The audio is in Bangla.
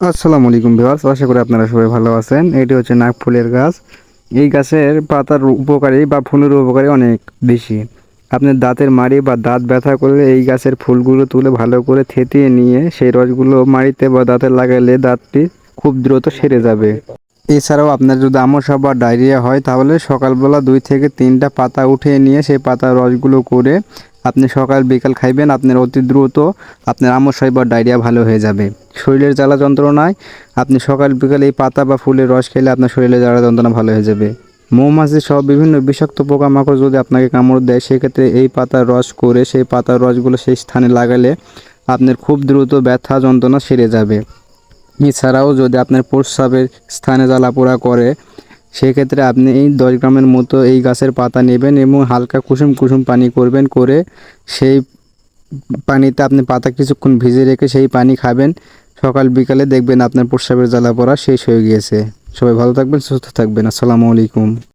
আসসালামু আলাইকুম ভিউয়ার্স, আশা করি আপনারা সবাই ভালো আছেন। এটি হচ্ছে নাক ফুলের গাছ। এই গাছের পাতার উপকারী বা ফুলের উপকারী অনেক বেশি। আপনার দাঁতের মাড়ি বা দাঁত ব্যথা করলে এই গাছের ফুলগুলো তুলে ভালো করে থেতিয়ে নিয়ে সেই রসগুলো মাড়িতে বা দাঁতে লাগালে দাঁতটি খুব দ্রুত সেরে যাবে। এছাড়াও আপনার যদি আমসা বা ডায়রিয়া হয়, তাহলে সকালবেলা দুই থেকে তিনটা পাতা উঠিয়ে নিয়ে সেই পাতার রসগুলো করে আপনি সকাল, বিকাল খাইবেন, আপনার অতি দ্রুত আপনার আমশয় বা ডায়রিয়া ভালো হয়ে যাবে। শরীরের জ্বালা যন্ত্রণায় আপনি সকাল, বিকাল এই পাতা বা ফুলের রস খেলে আপনার শরীরের জ্বালা যন্ত্রণা ভালো হয়ে যাবে। মৌমাছি সহ বিভিন্ন বিষাক্ত পোকামাকড় যদি আপনাকে কামড় দেয়, সেক্ষেত্রে এই পাতার রস করে সেই পাতার রসগুলো সেই স্থানে লাগালে আপনার খুব দ্রুত ব্যথা, যন্ত্রণা সেরে যাবে। এছাড়াও যদি আপনার প্রস্রাবের স্থানে জ্বালাপোড়া করে সেক্ষেত্রে আপনি এই দশ গ্রামের মতো এই গাছের পাতা নেবেন এবং হালকা কুসুম কুসুম পানি করবেন, করে সেই পানিতে আপনি পাতা কিছুক্ষণ ভিজে রেখে সেই পানি খাবেন। সকাল, বিকালে দেখবেন আপনার প্রস্রাবের জ্বালা পড়া শেষ হয়ে গিয়েছে। সবাই ভালো থাকবেন, সুস্থ থাকবেন। আসসালামু আলাইকুম।